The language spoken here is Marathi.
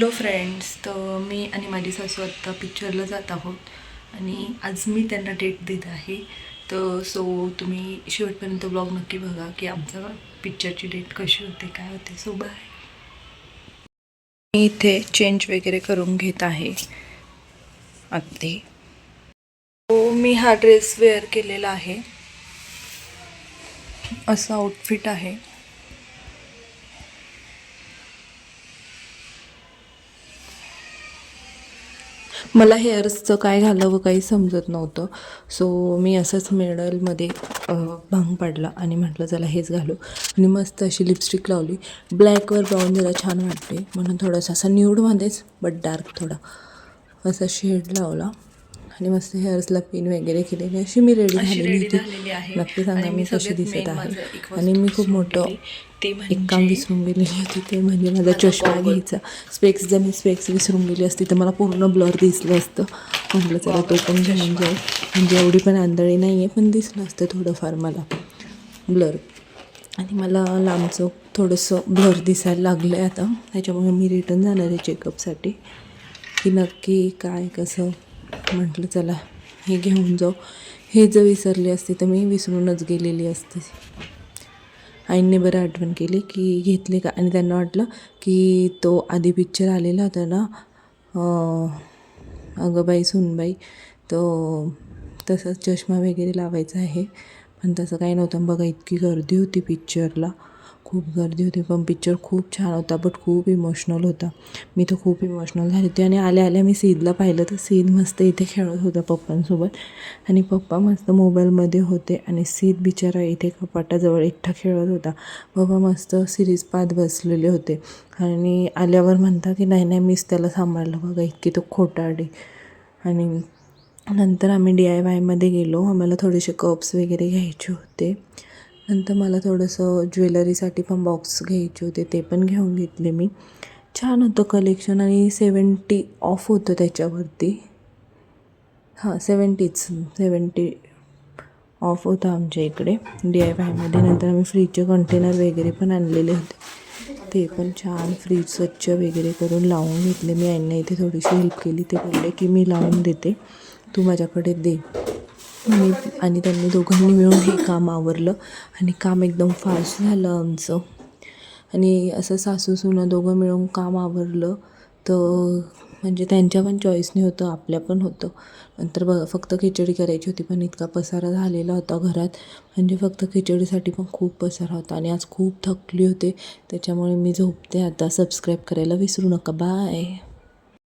हॅलो फ्रेंड्स तर मी आणि माझी सासू आत्ता पिक्चरला जात आहोत आणि आज मी त्यांना डेट देत आहे. तर सो तुम्ही शेवटपर्यंत ब्लॉग नक्की बघा की आमचा पिक्चरची डेट कशी होते काय होते. सो बाय मी इथे चेंज वगैरे करून घेत आहे. अगदी. हो मी हा ड्रेस वेअर केलेला आहे. असं आउटफिट आहे. मला हेअर्सचं काय घालावं काही समजत नव्हतं. सो मी असंच मिडलमध्ये भांग पाडला आणि म्हटलं चला हेच घालू. आणि मस्त अशी लिपस्टिक लावली. ब्लॅकवर ब्राऊन जरा छान वाटते. म्हणून थोडासा असा न्यूडमध्येच बट डार्क थोडा. असा शेड लावला. आणि मस्त हेअर्सला पिन वगैरे केलेली अशी मी रेडी झालेली होती. नक्की सांगा मी कशी दिसत आहे. आणि मी खूप मोठं एक काम विसरून गेलेली होती ते म्हणजे माझा चष्मा घ्यायचा. स्पेक्स जर मी स्पेक्स विसरून गेली असती तर मला पूर्ण ब्लर दिसलं असतं. म्हटलं चला तो पण घेऊन जाऊ. म्हणजे एवढी पण आंधळी नाही आहे पण दिसलं असतं थोडंफार मला. ब्लर आणि मला लांबचं थोडंसं ब्लर दिसायला लागलं आहे आता. त्याच्यामुळे मी रिटर्न जाणार आहे चेकअपसाठी की नक्की काय कसं? म्हटलं चला हे घेऊन जाऊ. हे जर विसरली असते तर मी विसरूनच गेलेली असते. आईंनी बरं आठवण केली की घेतले का? आणि त्यांना वाटलं की तो आधी पिक्चर आलेला होता ना अगं बाई सुनबाई तो तसंच चष्मा वगैरे लावायचा आहे. पण तसं काही नव्हतं. बघा इतकी गर्दी होती पिक्चरला खूप गर्दी होती. पण पिक्चर खूप छान होता बट खूप इमोशनल होता. मी तर खूप इमोशनल झाली होती. आणि आल्या आल्या मी सीदला पाहिलं तर सीद मस्त इथे खेळत होता पप्पांसोबत. आणि पप्पा मस्त मोबाईलमध्ये होते आणि सीद बिचारा इथे कपाटाजवळ एकटा खेळत होता. पप्पा मस्त सिरीज पाहत बसलेले होते. आणि आल्यावर म्हणता की नाही नाही मीच त्याला सांभाळलं बघा इतकी तो खोटारडी. आणि नंतर आम्ही डी आय वायमध्ये गेलो. आम्हाला थोडेसे कप्स वगैरे घ्यायचे होते. नंतर मला थोडंसं ज्वेलरीसाठी पण बॉक्स घ्यायचे होते ते पण घेऊन घेतले मी. छान होतं कलेक्शन आणि सेवन्टी ऑफ होतं त्याच्यावरती. हां सेवन्टीच सेवन्टी ऑफ होतं आमच्या इकडे डी आय वायमध्ये नंतर आम्ही फ्रीजचे कंटेनर वगैरे पण आणलेले होते. ते पण छान फ्रीज स्वच्छ वगैरे करून लावून घेतले. मी यांना इथे थोडीशी हेल्प केली. ते बोलले की मी लावून देते. तू माझ्याकडे दे. मी आणि त्यांनी दोघांनी मिळून हे काम आवरलं आणि काम एकदम फास्ट झालं आमचं. आणि असं सासू सुना दोघं मिळून काम आवरलं तर म्हणजे त्यांच्या पण चॉईसने होतं आपल्या पण होतं. नंतर बघा फक्त खिचडी करायची होती पण इतका पसारा झालेला होता घरात. म्हणजे फक्त खिचडीसाठी पण खूप पसारा होता आणि आज खूप थकली होते. त्याच्यामुळे मी झोपते आता. सबस्क्राईब करायला विसरू नका. बाय